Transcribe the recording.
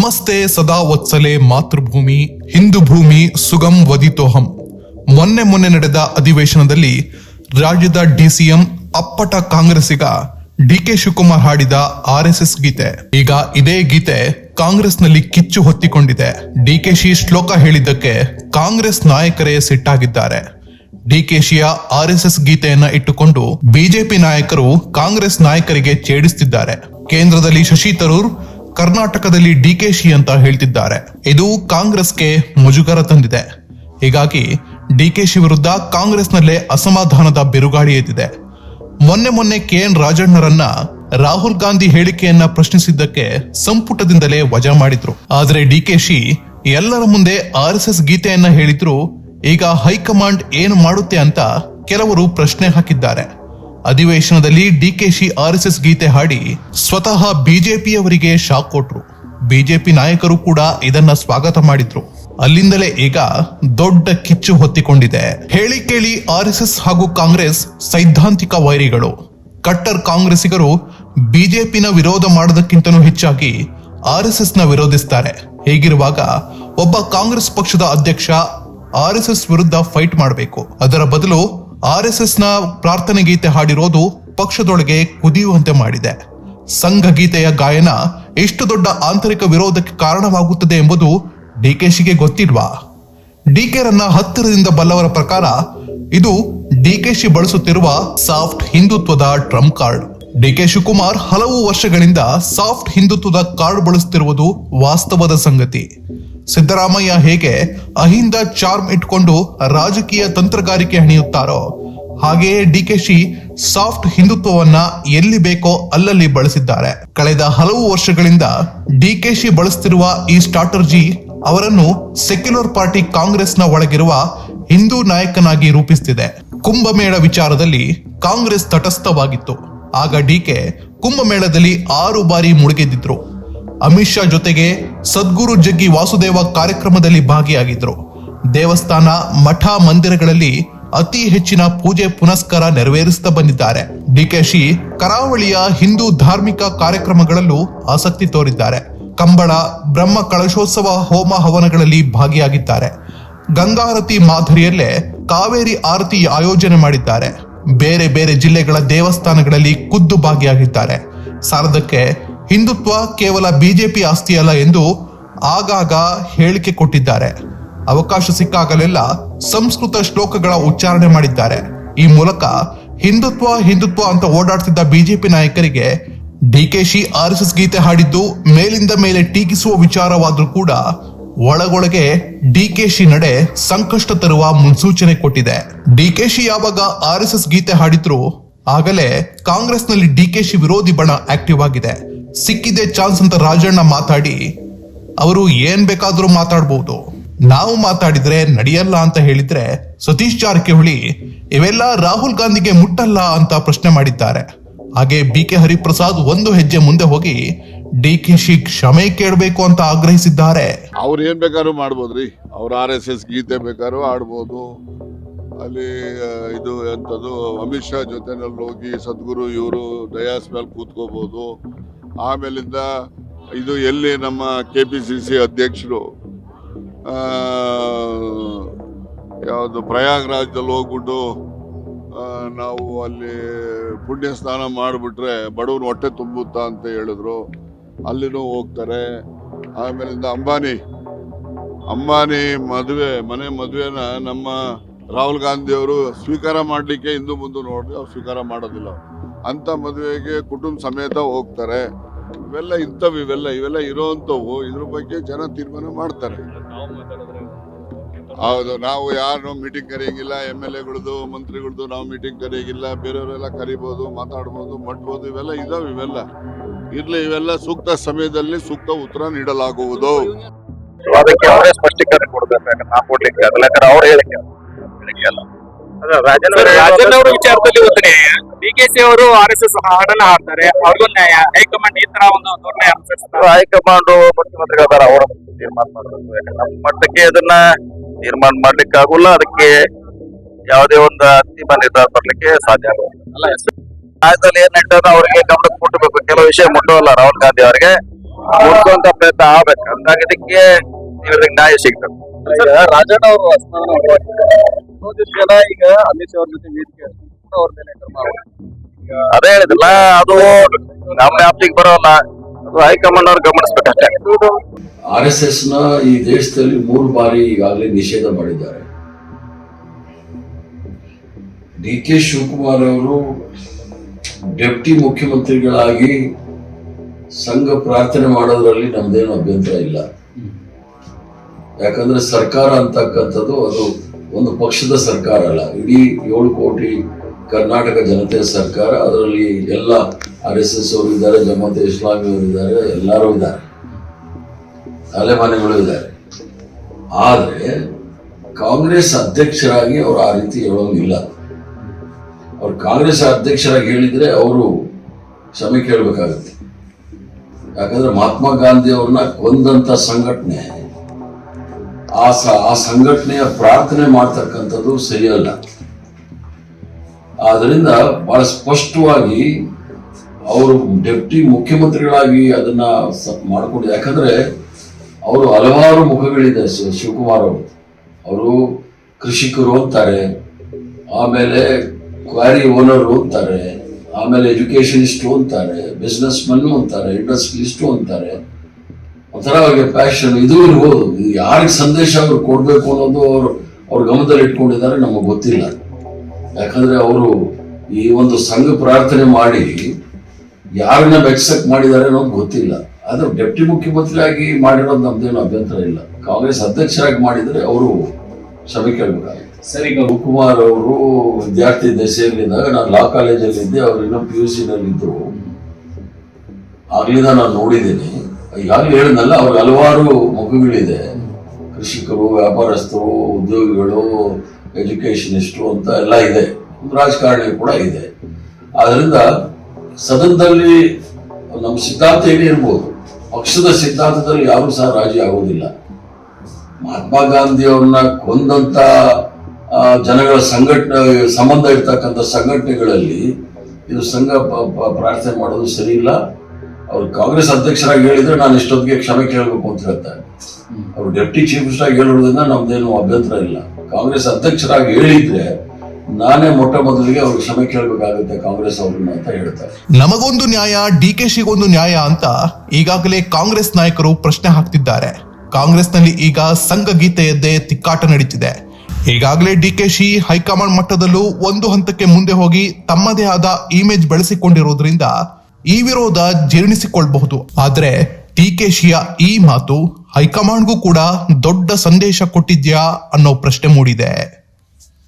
ನಮಸ್ತೆ ಸದಾ ವತ್ಸಲೆ ಮಾತೃಭೂಮಿ, ಹಿಂದೂ ಭೂಮಿ ಸುಗಮ್ ವದಿತೋಹಂ. ಮೊನ್ನೆ ಮೊನ್ನೆ ನಡೆದ ಅಧಿವೇಶನದಲ್ಲಿ ರಾಜ್ಯದ ಡಿಸಿಎಂ ಅಪ್ಪಟ ಕಾಂಗ್ರೆಸ್ಸಿಗ ಡಿಕೆ ಶಿವಕುಮಾರ್ ಹಾಡಿದ ಆರ್ ಎಸ್ ಎಸ್ ಗೀತೆ. ಈಗ ಇದೇ ಗೀತೆ ಕಾಂಗ್ರೆಸ್ನಲ್ಲಿ ಕಿಚ್ಚು ಹೊತ್ತಿಕೊಂಡಿದೆ. ಡಿಕೆಶಿ ಶ್ಲೋಕ ಹೇಳಿದ್ದಕ್ಕೆ ಕಾಂಗ್ರೆಸ್ ನಾಯಕರೇ ಸಿಟ್ಟಾಗಿದ್ದಾರೆ. ಡಿಕೆಶಿಯ ಆರ್ ಎಸ್ ಎಸ್ ಗೀತೆಯನ್ನ ಇಟ್ಟುಕೊಂಡು ಬಿಜೆಪಿ ನಾಯಕರು ಕಾಂಗ್ರೆಸ್ ನಾಯಕರಿಗೆ ಛೇಡಿಸುತ್ತಿದ್ದಾರೆ ಕೇಂದ್ರದಲ್ಲಿ ಶಶಿ ತರೂರ್ ಕರ್ನಾಟಕದಲ್ಲಿ ಡಿಕೆಶಿ ಅಂತ ಹೇಳ್ತಿದ್ದಾರೆ. ಇದು ಕಾಂಗ್ರೆಸ್ಗೆ ಮುಜುಗರ ತಂದಿದೆ. ಹೀಗಾಗಿ ಡಿಕೆಶಿ ವಿರುದ್ಧ ಕಾಂಗ್ರೆಸ್ನಲ್ಲೇ ಅಸಮಾಧಾನದ ಬಿರುಗಾಳಿ ಎದ್ದಿದೆ. ಮೊನ್ನೆ ಮೊನ್ನೆ ಕೆ ಎನ್ ರಾಜಣ್ಣರನ್ನ ರಾಹುಲ್ ಗಾಂಧಿ ಹೇಳಿಕೆಯನ್ನ ಪ್ರಶ್ನಿಸಿದ್ದಕ್ಕೆ ಸಂಪುಟದಿಂದಲೇ ವಜಾ ಮಾಡಿದ್ರು. ಆದರೆ ಡಿಕೆಶಿ ಎಲ್ಲರ ಮುಂದೆ ಆರ್ ಎಸ್ ಎಸ್ ಗೀತೆಯನ್ನ ಹೇಳಿದ್ರು. ಈಗ ಹೈಕಮಾಂಡ್ ಏನು ಮಾಡುತ್ತೆ ಅಂತ ಕೆಲವರು ಪ್ರಶ್ನೆ ಹಾಕಿದ್ದಾರೆ. ಅಧಿವೇಶನದಲ್ಲಿ ಡಿಕೆಶಿ ಆರ್ ಎಸ್ ಎಸ್ ಗೀತೆ ಹಾಡಿ ಸ್ವತಃ ಬಿಜೆಪಿಯವರಿಗೆ ಶಾಕ್ ಕೊಟ್ರು. ಬಿಜೆಪಿ ನಾಯಕರು ಕೂಡ ಇದನ್ನ ಸ್ವಾಗತ ಮಾಡಿದ್ರು. ಅಲ್ಲಿಂದಲೇ ಈಗ ದೊಡ್ಡ ಕಿಚ್ಚು ಹೊತ್ತಿಕೊಂಡಿದೆ. ಹೇಳಿ ಕೇಳಿ ಆರ್ ಹಾಗೂ ಕಾಂಗ್ರೆಸ್ ಸೈದ್ಧಾಂತಿಕ ವೈರಿಗಳು. ಕಟ್ಟರ್ ಕಾಂಗ್ರೆಸ್ಸಿಗರು ಬಿಜೆಪಿನ ವಿರೋಧ ಮಾಡೋದಕ್ಕಿಂತನೂ ಹೆಚ್ಚಾಗಿ ಆರ್ನ ವಿರೋಧಿಸ್ತಾರೆ. ಹೀಗಿರುವಾಗ ಒಬ್ಬ ಕಾಂಗ್ರೆಸ್ ಪಕ್ಷದ ಅಧ್ಯಕ್ಷ ಆರ್ ಎಸ್ ವಿರುದ್ಧ ಫೈಟ್ ಮಾಡಬೇಕು. ಅದರ ಬದಲು ಆರ್ ಎಸ್ ಎಸ್ನ ಪ್ರಾರ್ಥನೆ ಗೀತೆ ಹಾಡಿರೋದು ಪಕ್ಷದೊಳಗೆ ಕುದಿಯುವಂತೆ ಮಾಡಿದೆ. ಸಂಘ ಗೀತೆಯ ಗಾಯನ ಎಷ್ಟು ದೊಡ್ಡ ಆಂತರಿಕ ವಿರೋಧಕ್ಕೆ ಕಾರಣವಾಗುತ್ತದೆ ಎಂಬುದು ಡಿಕೆಶಿಗೆ ಗೊತ್ತಿಲ್ವಾ? ಡಿಕೆರನ್ನ ಹತ್ತಿರದಿಂದ ಬಲ್ಲವರ ಪ್ರಕಾರ ಇದು ಡಿಕೆಶಿ ಬಳಸುತ್ತಿರುವ ಸಾಫ್ಟ್ ಹಿಂದುತ್ವದ ಟ್ರಂಪ್ ಕಾರ್ಡ್. ಡಿಕೆ ಶಿವಕುಮಾರ್ ಹಲವು ವರ್ಷಗಳಿಂದ ಸಾಫ್ಟ್ ಹಿಂದುತ್ವದ ಕಾರ್ಡ್ ಬಳಸುತ್ತಿರುವುದು ವಾಸ್ತವದ ಸಂಗತಿ. ಸಿದ್ದರಾಮಯ್ಯ ಹೇಗೆ ಅಹಿಂದ ಚಾರ್ಮ್ ಇಟ್ಕೊಂಡು ರಾಜಕೀಯ ತಂತ್ರಗಾರಿಕೆ ಹಣಿಯುತ್ತಾರೋ? ಹಾಗೆಯೇ ಡಿಕೆಶಿ ಸಾಫ್ಟ್ ಹಿಂದುತ್ವವನ್ನ ಎಲ್ಲಿ ಬೇಕೋ ಅಲ್ಲಲ್ಲಿ ಬಳಸಿದ್ದಾರೆ. ಕಳೆದ ಹಲವು ವರ್ಷಗಳಿಂದ ಡಿಕೆಶಿ ಬಳಸ್ತಿರುವ ಈ ಸ್ಟ್ರಾಟರ್ಜಿ ಅವರನ್ನು ಸೆಕ್ಯುಲರ್ ಪಾರ್ಟಿ ಕಾಂಗ್ರೆಸ್ನ ಒಳಗಿರುವ ಹಿಂದೂ ನಾಯಕನಾಗಿ ರೂಪಿಸುತ್ತಿದೆ ಕುಂಭಮೇಳ ವಿಚಾರದಲ್ಲಿ ಕಾಂಗ್ರೆಸ್ ತಟಸ್ಥವಾಗಿತ್ತು. ಆಗ ಡಿಕೆ ಕುಂಭಮೇಳದಲ್ಲಿ ಆರು ಬಾರಿ ಮುಳುಗೆದ್ದಿದ್ರು. ಅಮಿತ್ ಶಾ ಜೊತೆಗೆ ಸದ್ಗುರು ಜಗ್ಗಿ ವಾಸುದೇವ ಕಾರ್ಯಕ್ರಮದಲ್ಲಿ ಭಾಗಿಯಾಗಿದ್ರು. ದೇವಸ್ಥಾನ, ಮಠ ಮಂದಿರಗಳಲ್ಲಿ ಅತಿ ಹೆಚ್ಚಿನ ಪೂಜೆ ಪುನಸ್ಕಾರ ನೆರವೇರಿಸುತ್ತಾ ಬಂದಿದ್ದಾರೆ. ಡಿಕೆಶಿ ಕರಾವಳಿಯ ಹಿಂದೂ ಧಾರ್ಮಿಕ ಕಾರ್ಯಕ್ರಮಗಳಲ್ಲೂ ಆಸಕ್ತಿ ತೋರಿದ್ದಾರೆ. ಕಂಬಳ, ಬ್ರಹ್ಮ ಕಳಶೋತ್ಸವ ಹೋಮ ಹವನಗಳಲ್ಲಿ ಭಾಗಿಯಾಗಿದ್ದಾರೆ. ಗಂಗಾರತಿ ಮಾದರಿಯಲ್ಲೇ ಕಾವೇರಿ ಆರತಿ ಆಯೋಜನೆ ಮಾಡಿದ್ದಾರೆ. ಬೇರೆ ಬೇರೆ ಜಿಲ್ಲೆಗಳ ದೇವಸ್ಥಾನಗಳಲ್ಲಿ ಖುದ್ದು ಭಾಗಿಯಾಗಿದ್ದಾರೆ. ಸಾಲದಕ್ಕೆ ಹಿಂದುತ್ವ ಕೇವಲ ಬಿಜೆಪಿ ಆಸ್ತಿಯಲ್ಲ ಎಂದು ಆಗಾಗ ಹೇಳಿಕೆ ಕೊಟ್ಟಿದ್ದಾರೆ. ಅವಕಾಶ ಸಿಕ್ಕಾಗಲೆಲ್ಲ ಸಂಸ್ಕೃತ ಶ್ಲೋಕಗಳ ಉಚ್ಚಾರಣೆ ಮಾಡಿದ್ದಾರೆ. ಈ ಮೂಲಕ ಹಿಂದುತ್ವ ಹಿಂದುತ್ವ ಅಂತ ಓಡಾಡ್ತಿದ್ದ ಬಿಜೆಪಿ ನಾಯಕರಿಗೆ ಡಿಕೆಶಿ ಆರ್ ಎಸ್ ಎಸ್ ಗೀತೆ ಹಾಡಿದ್ದು ಮೇಲಿಂದ ಮೇಲೆ ಟೀಕಿಸುವ ವಿಚಾರವಾದರೂ ಕೂಡ ಒಳಗೊಳಗೆ ಡಿಕೆಶಿ ನಡೆ ಸಂಕಷ್ಟ ತರುವ ಮುನ್ಸೂಚನೆ ಕೊಟ್ಟಿದೆ. ಡಿಕೆಶಿ ಯಾವಾಗ ಆರ್ ಎಸ್ ಎಸ್ ಗೀತೆ ಹಾಡಿದ್ರು ಆಗಲೇ ಕಾಂಗ್ರೆಸ್ನಲ್ಲಿ ಡಿಕೆಶಿ ವಿರೋಧಿ ಬಣ ಆಕ್ಟಿವ್ ಆಗಿದೆ. ಸಿಕ್ಕಿದೆ ಚಾನ್ಸ್ ಅಂತ ರಾಜಣ್ಣ ಮಾತಾಡಿ, ಅವರು ಏನ್ ಬೇಕಾದ್ರೂ ಮಾತಾಡಬಹುದು ನಾವು ಮಾತಾಡಿದ್ರೆ ನಡೆಯಲ್ಲ ಅಂತ ಹೇಳಿದ್ರೆ ಸತೀಶ್ ಜಾರಕಿಹೊಳಿ, ಇವೆಲ್ಲ ರಾಹುಲ್ ಗಾಂಧಿಗೆ ಮುಟ್ಟಲ್ಲ ಅಂತ ಪ್ರಶ್ನೆ ಮಾಡಿದ್ದಾರೆ. ಹಾಗೆ ಬಿ ಕೆ ಹರಿಪ್ರಸಾದ್ ಒಂದು ಹೆಜ್ಜೆ ಮುಂದೆ ಹೋಗಿ, ಡಿ ಕೆ ಶಿ ಕ್ಷಮೆ ಕೇಳಬೇಕು ಅಂತ ಆಗ್ರಹಿಸಿದ್ದಾರೆ. ಅವ್ರು ಏನ್ ಬೇಕಾದ್ರೂ ಮಾಡ್ಬೋದ್ರಿ. ಅವ್ರ ಆರ್ ಎಸ್ ಎಸ್ ಗೀತೆ ಬೇಕಾದ್ರೂ ಆಡ್ಬೋದು. ಅಲ್ಲಿ ಇದು ಎಂತದು, ಅಮಿತ್ ಶಾ ಜೊತೆನಲ್ಲಿ ಹೋಗಿ ಸದ್ಗುರು ಇವರು ಡಯಾಸ್ ಮೇಲೆ ಕೂತ್ಕೋಬಹುದು ಆಮೇಲಿಂದ ಇದು ಎಲ್ಲಿ ನಮ್ಮ ಕೆ ಪಿ ಸಿ ಸಿ ಅಧ್ಯಕ್ಷರು ಯಾವುದು ಪ್ರಯಾಗ್ರಾಜ್ದಲ್ಲಿ ಹೋಗ್ಬಿಟ್ಟು ನಾವು ಅಲ್ಲಿ ಪುಣ್ಯ ಸ್ನಾನ ಮಾಡಿಬಿಟ್ರೆ ಬಡವನ ಹೊಟ್ಟೆ ತುಂಬುತ್ತಾ ಅಂತ ಹೇಳಿದ್ರು. ಅಲ್ಲಿನೂ ಹೋಗ್ತಾರೆ. ಆಮೇಲಿಂದ ಅಂಬಾನಿ ಅಂಬಾನಿ ಮದುವೆ, ಮನೆ ಮದುವೆನ ನಮ್ಮ ರಾಹುಲ್ ಗಾಂಧಿಯವರು ಸ್ವೀಕಾರ ಮಾಡಲಿಕ್ಕೆ ಹಿಂದೂ ಮುಂದೆ ನೋಡಿದ್ರೆ ಅವ್ರು ಸ್ವೀಕಾರ ಮಾಡೋದಿಲ್ಲ. ಅಂಥ ಮದುವೆಗೆ ಕುಟುಂಬ ಸಮೇತ ಹೋಗ್ತಾರೆ. ಇವೆಲ್ಲ ಇಂಥವು ಇವೆಲ್ಲ ಇವೆಲ್ಲ ಇರೋವಂಥವು ಇದ್ರ ಬಗ್ಗೆ ಜನ ತೀರ್ಮಾನ ಮಾಡ್ತಾರೆ. ಹೌದು ನಾವು ಯಾರು ಮೀಟಿಂಗ್ ಕರೆಯಂಗಿಲ್ಲ ಎಂ ಎಲ್ ಎಗಳದು ಮಂತ್ರಿಗಳದು ನಾವು ಮೀಟಿಂಗ್ ಕರೆಯಂಗಿಲ್ಲ ಬೇರೆಯವರೆಲ್ಲ ಕರಿಬೋದು ಮಾತಾಡ್ಬೋದು ಮಟ್ಬೋದು ಇವೆಲ್ಲ ಇದಾವೆ ಇವೆಲ್ಲ. ಇರ್ಲಿ ಇವೆಲ್ಲ ಸೂಕ್ತ ಸಮಯದಲ್ಲಿ ಸೂಕ್ತ ಉತ್ತರ ನೀಡಲಾಗುವುದು. ಅದಕ್ಕೆ ಅವರೇ ಸ್ಪಷ್ಟೀಕರಣ ಕೊಡ್ಬೇಕು ನಾ ಕೊಡ್ಲಿಕ್ಕೆ ಅವ್ರು ಹೇಳಿಕೆ ರಾಜನ್ ಅವರ ವಿಚಾರದಲ್ಲಿ ಒಂದು ಕೆ ಸಿ ಅವರು ಆರ್ ಎಸ್ ಎಸ್ ಹಾಡನ್ನ ಹಾಡ್ತಾರೆ ಅವ್ರಿಗೊಂದು ನ್ಯಾಯ. ಹೈಕಮಾಂಡ್ ಈ ತರ ಒಂದು ಧೋರಣೆ ಅನುಸರಿಸ್ತಾರೆ ಹೈಕಮಾಂಡ್ ಮುಖ್ಯಮಂತ್ರಿ ಅದಾರ. ಅವರ ತೀರ್ಮಾನ ಮಾಡಬೇಕು. ಯಾಕಂದ್ರೆ ನಮ್ಮ ಮಟ್ಟಕ್ಕೆ ಅದನ್ನ ತೀರ್ಮಾನ ಮಾಡ್ಲಿಕ್ಕೆ ಆಗುಲ್ಲ. ಅದಕ್ಕೆ ಯಾವುದೇ ಒಂದು ಅಂತಿಮ ನಿರ್ಧಾರ ಬರ್ಲಿಕ್ಕೆ ಸಾಧ್ಯ ಆಗಲ್ಲ ಅಲ್ಲ ರಾಜ್ಯದಲ್ಲಿ ಏನ್ ನಡೀತದ ಅವರಿಗೆ ಗಮನಕ್ಕೆ ಮುಟ್ಟಬೇಕು ಕೆಲವು ವಿಷಯ ಮುಟ್ಟುವಲ್ಲ ರಾಹುಲ್ ಗಾಂಧಿ ಅವರಿಗೆ. ಮುಟ್ಟುವಂತ ಪ್ರಯತ್ನ ಆಗ್ಬೇಕು. ಹಂಗಾಗಿ ಇದಕ್ಕೆ ಇವ್ರಿಗೆ ನ್ಯಾಯ ಸಿಗ್ತದೆ ರಾಜಣ್ಣ ಅವರು ಈಗ ಅಮಿತ್ ಶಾ ಅವ್ರ ಜೊತೆ ವೇದಿಕೆ ಅವ್ರ ಮೇಲೆ ಕ್ರಮ ಅದೇ ಹೇಳಿದಿಲ್ಲ ಅದು ನಮ್ಮ ವ್ಯಾಪ್ತಿಗೆ ಬರೋಲ್ಲ. ಅದು ಹೈಕಮಾಂಡ್ ಅವ್ರು ಗಮನಿಸ್ಬೇಕಷ್ಟೇ. ಆರ್ ಎಸ್ ಎಸ್ನ ಈ ದೇಶದಲ್ಲಿ ಮೂರು ಬಾರಿ ಈಗಾಗಲೇ ನಿಷೇಧ ಮಾಡಿದ್ದಾರೆ. ಡಿ ಕೆ ಶಿವಕುಮಾರ್ ಅವರು ಡೆಪ್ಟಿ ಮುಖ್ಯಮಂತ್ರಿಗಳಾಗಿ ಸಂಘ ಪ್ರಾರ್ಥನೆ ಮಾಡೋದ್ರಲ್ಲಿ ನಮ್ದೇನು ಅಭ್ಯಂತರ ಇಲ್ಲ. ಯಾಕಂದ್ರೆ ಸರ್ಕಾರ ಅಂತಕ್ಕಂಥದ್ದು ಅದು ಒಂದು ಪಕ್ಷದ ಸರ್ಕಾರ ಅಲ್ಲ. ಇಡೀ ಏಳು ಕೋಟಿ ಕರ್ನಾಟಕ ಜನತೆ ಸರ್ಕಾರ, ಅದರಲ್ಲಿ ಎಲ್ಲ ಆರ್ ಎಸ್ ಎಸ್ ಅವರು ಇದ್ದಾರೆ ಜಮಾತೆ ಇಸ್ಲಾಮಿ ಅವರು ಇದ್ದಾರೆ, ಎಲ್ಲರೂ ಇದ್ದಾರೆ. ತಲೆಮಾನಗಳು ಇದ್ದಾರೆ. ಆದರೆ ಕಾಂಗ್ರೆಸ್ ಅಧ್ಯಕ್ಷರಾಗಿ ಅವರು ಆ ರೀತಿ ಹೇಳೋಂಗಿಲ್ಲ ಅವ್ರು ಕಾಂಗ್ರೆಸ್ ಅಧ್ಯಕ್ಷರಾಗಿ ಹೇಳಿದ್ರೆ ಅವರು ಕ್ಷಮೆ ಕೇಳಬೇಕಾಗುತ್ತೆ. ಯಾಕಂದ್ರೆ ಮಹಾತ್ಮ ಗಾಂಧಿ ಅವ್ರನ್ನ ಕೊಂದಂತ ಸಂಘಟನೆ, ಆ ಆ ಸಂಘಟನೆಯ ಪ್ರಾರ್ಥನೆ ಮಾಡ್ತಕ್ಕಂಥದ್ದು ಸರಿಯಲ್ಲ. ಆದ್ರಿಂದ ಬಹಳ ಸ್ಪಷ್ಟವಾಗಿ ಅವರು ಡೆಪ್ಟಿ ಮುಖ್ಯಮಂತ್ರಿಗಳಾಗಿ ಅದನ್ನ ಮಾಡ್ಕೊಂಡು, ಯಾಕಂದ್ರೆ ಅವರು ಹಲವಾರು ಮುಖಗಳಿದೆ ಶಿವಕುಮಾರ್ ಅವರು. ಅವರು ಕೃಷಿಕರು ಅಂತಾರೆ, ಆಮೇಲೆ ಕ್ವಾರಿ ಓನರು ಅಂತಾರೆ, ಆಮೇಲೆ ಎಜುಕೇಶನಿಸ್ಟು ಅಂತಾರೆ ಬಿಸ್ನೆಸ್ ಮನ್ ಅಂತಾರೆ, ಇಂಡಸ್ಟ್ರಿಲಿಸ್ಟು ಅಂತಾರೆ. ಒಂಥರ ಅವ್ರಿಗೆ ಪ್ಯಾಷನ್ ಇದು ಇರ್ಬೋದು. ಯಾರಿಗೆ ಸಂದೇಶ ಅವ್ರು ಕೊಡಬೇಕು ಅನ್ನೋದು ಅವರು ಅವ್ರ ಗಮನದಲ್ಲಿ ಇಟ್ಕೊಂಡಿದ್ದಾರೆ ನಮಗೆ ಗೊತ್ತಿಲ್ಲ. ಯಾಕಂದ್ರೆ ಅವರು ಈ ಒಂದು ಸಂಘ ಪ್ರಾರ್ಥನೆ ಮಾಡಿ ಯಾರನ್ನ ಬೆಚ್ಚಕ್ ಮಾಡಿದ್ದಾರೆ ಅನ್ನೋದು ಗೊತ್ತಿಲ್ಲ. ಆದ್ರೆ ಡೆಪ್ಟಿ ಮುಖ್ಯಮಂತ್ರಿಯಾಗಿ ಮಾಡಿರೋದು ನಮ್ದೇನು ಅಭ್ಯಂತರ ಇಲ್ಲ. ಕಾಂಗ್ರೆಸ್ ಅಧ್ಯಕ್ಷರಾಗಿ ಮಾಡಿದ್ರೆ ಅವರು ಕ್ಷಮೆ ಕೇಳಬೇಕಾಗಿತ್ತು. ಸರ್ ಈಗ ಶಿವಕುಮಾರ್ ಅವರು ವಿದ್ಯಾರ್ಥಿ ದಶೆಯಲ್ಲಿದ್ದಾಗ ನಾನು ಲಾ ಕಾಲೇಜಲ್ಲಿ ಇದ್ದೆ ಅವ್ರು ಇನ್ನೂ ಪಿ ಯು ಸಿನಲ್ಲಿದ್ದರು ಆಗ್ಲಿಂದ ನಾನು ನೋಡಿದ್ದೀನಿ. ಈಗಾಗಲೇ ಹೇಳಿದ್ನಲ್ಲ ಅವ್ರಿಗೆ ಹಲವಾರು ಮಗುಗಳಿದೆ. ಕೃಷಿಕರು ವ್ಯಾಪಾರಸ್ಥರು ಉದ್ಯೋಗಿಗಳು ಎಜುಕೇಶನಿಸ್ಟು ಅಂತ ಎಲ್ಲ ಇದೆ. ರಾಜಕಾರಣಿ ಕೂಡ ಇದೆ. ಆದ್ರಿಂದ ಸದನದಲ್ಲಿ ನಮ್ಮ ಸಿದ್ಧಾಂತ ಏನೇ ಇರ್ಬೋದು ಪಕ್ಷದ ಸಿದ್ಧಾಂತದಲ್ಲಿ ಯಾರು ಸಹ ರಾಜಿ ಆಗುವುದಿಲ್ಲ. ಮಹಾತ್ಮ ಗಾಂಧಿ ಅವ್ರನ್ನ ಕೊಂದಂತ ಜನಗಳ ಸಂಘಟನೆ ಸಂಬಂಧ ಇರ್ತಕ್ಕಂಥ ಸಂಘಟನೆಗಳಲ್ಲಿ ಇದು ಸಂಘ ಪ್ರಾರ್ಥನೆ ಮಾಡೋದು ಸರಿ ಇಲ್ಲ ಅವ್ರು ಕಾಂಗ್ರೆಸ್ ಅಧ್ಯಕ್ಷರಾಗಿ ಹೇಳಿದ್ರೆ ನಾನು ಇಷ್ಟೊತ್ತಿಗೆ ಕ್ಷಮೆ ಕೇಳಬೇಕು ಅಂತ ಹೇಳ್ತಾರೆ. ಅವ್ರು ಡೆಪ್ಟಿ ಚೀಫ್ ಮಿನಿಸ್ಟರ್ ಆಗಿ ಹೇಳೋದ್ರಿಂದ ನಮ್ದೇನು ಅಭ್ಯಂತರ ಇಲ್ಲ. ಕಾಂಗ್ರೆಸ್ ಅಧ್ಯಕ್ಷರಾಗಿ ಹೇಳಿದ್ರೆ ನಾನೇ ಮೊಟ್ಟ ಮೊದಲಿಗೆ ಅವ್ರಿಗೆ ಕ್ಷಮೆ ಕೇಳಬೇಕಾಗುತ್ತೆ ಕಾಂಗ್ರೆಸ್ ಅವ್ರನ್ನ ಅಂತ ಹೇಳ್ತಾರೆ. ನಮಗೊಂದು ನ್ಯಾಯ, ಡಿ ಕೆ ಶಿಗೊಂದು ನ್ಯಾಯ ಅಂತ ಈಗಾಗಲೇ ಕಾಂಗ್ರೆಸ್ ನಾಯಕರು ಪ್ರಶ್ನೆ ಹಾಕ್ತಿದ್ದಾರೆ. ಕಾಂಗ್ರೆಸ್ನಲ್ಲಿ ಈಗ ಸಂಘ ಗೀತೆಯದ್ದೇ ತಿಕ್ಕಾಟ ನಡೀತಿದೆ. ಈಗಾಗಲೇ ಡಿ ಕೆ ಶಿ ಹೈಕಮಾಂಡ್ ಮಟ್ಟದಲ್ಲೂ ಒಂದು ಹಂತಕ್ಕೆ ಮುಂದೆ ಹೋಗಿ ತಮ್ಮದೇ ಆದ ಇಮೇಜ್ ಬೆಳೆಸಿಕೊಂಡಿರೋದ್ರಿಂದ ಈ ವಿರೋಧ ಜೀರ್ಣಿಸಿಕೊಳ್ಬಹುದು. ಆದ್ರೆ ಡಿ ಕೆ ಶಿಯ ಈ ಮಾತು ಹೈಕಮಾಂಡ್ಗೂ ಕೂಡ ದೊಡ್ಡ ಸಂದೇಶ ಕೊಟ್ಟಿದ್ಯಾ ಅನ್ನೋ ಪ್ರಶ್ನೆ ಮೂಡಿದೆ.